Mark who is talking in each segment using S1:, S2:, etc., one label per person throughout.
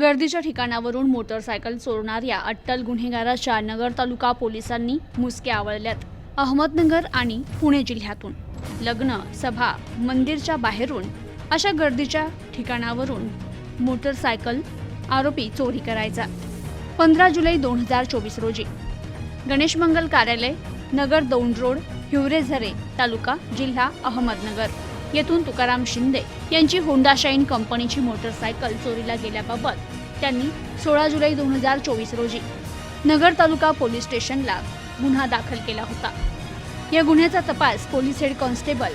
S1: गर्दीच्या ठिकाणावरून मोटरसायकल चोरणाऱ्या अट्टल गुन्हेगाराच्या नगर तालुका पोलिसांनी मुसके आवळल्यात. अहमदनगर आणि पुणे जिल्ह्यातून. लग्न सभा मंदिरच्या बाहेरून अशा गर्दीच्या ठिकाणावरून मोटरसायकल आरोपी चोरी करायचा. पंधरा जुलै दोन हजार चोवीस रोजी. गणेश मंगल कार्यालय नगर दौंड रोड हिवरेझरे तालुका जिल्हा अहमदनगर. येथून तुकाराम शिंदे यांची होंडा शाईन कंपनीची मोटरसायकल चोरीला गेल्याबाबत त्यांनी सोळा जुलै दोन हजार चोवीस रोजी नगर तालुका पोलीस स्टेशनला गुन्हा दाखल केला होता. या गुन्ह्याचा तपास police head constable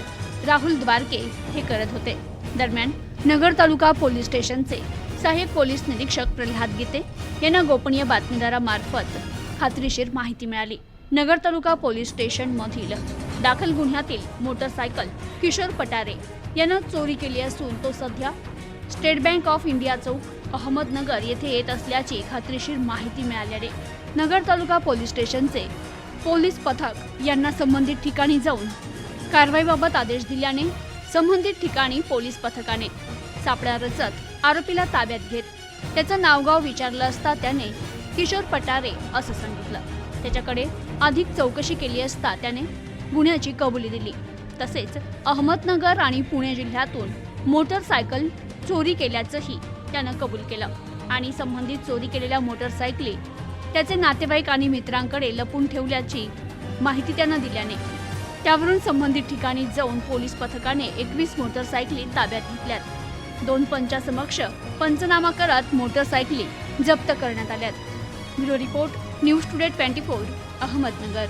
S1: Rahul Dwarke हे करत होते. दरम्यान नगर तालुका पोलीस स्टेशनचे सहाय्यक पोलीस निरीक्षक प्रल्हाद गीते यांना गोपनीय बातमीदारामार्फत खात्रीशीर माहिती मिळाली. नगर तालुका पोलीस स्टेशन मधील दाखल गुन्ह्यातील मोटरसायकल किशोर पटारे यानं चोरी केली असून तो सध्या स्टेट बँक ऑफ इंडिया चौक अहमदनगर येथे येत असल्याची खात्रीशीर माहिती मिळाल्याने नगर तालुका पोलीस स्टेशनचे पोलीस पथक यांना संबंधित ठिकाणी जाऊन कारवाईबाबत आदेश दिल्याने संबंधित ठिकाणी पोलीस पथकाने सापळा रचत आरोपीला ताब्यात घेत त्याचं नावगाव विचारलं असता त्याने किशोर पटारे असं सांगितलं. त्याच्याकडे अधिक चौकशी केली असता त्याने गुन्ह्याची कबुली दिली. तसेच अहमदनगर आणि पुणे जिल्ह्यातून मोटरसायकल चोरी केल्याचंही त्यानं कबूल केलं. आणि संबंधित चोरी केलेल्या मोटरसायकली त्याचे नातेवाईक आणि मित्रांकडे लपून ठेवल्याची माहिती त्यानं दिल्याने त्यावरून संबंधित ठिकाणी जाऊन पोलीस पथकाने एकवीस मोटरसायकली ताब्यात घेतल्यात. दोन पंचासमक्ष पंचनामा करत मोटरसायकली जप्त करण्यात आल्यात. Bureau report news today twenty four Ahmednagar.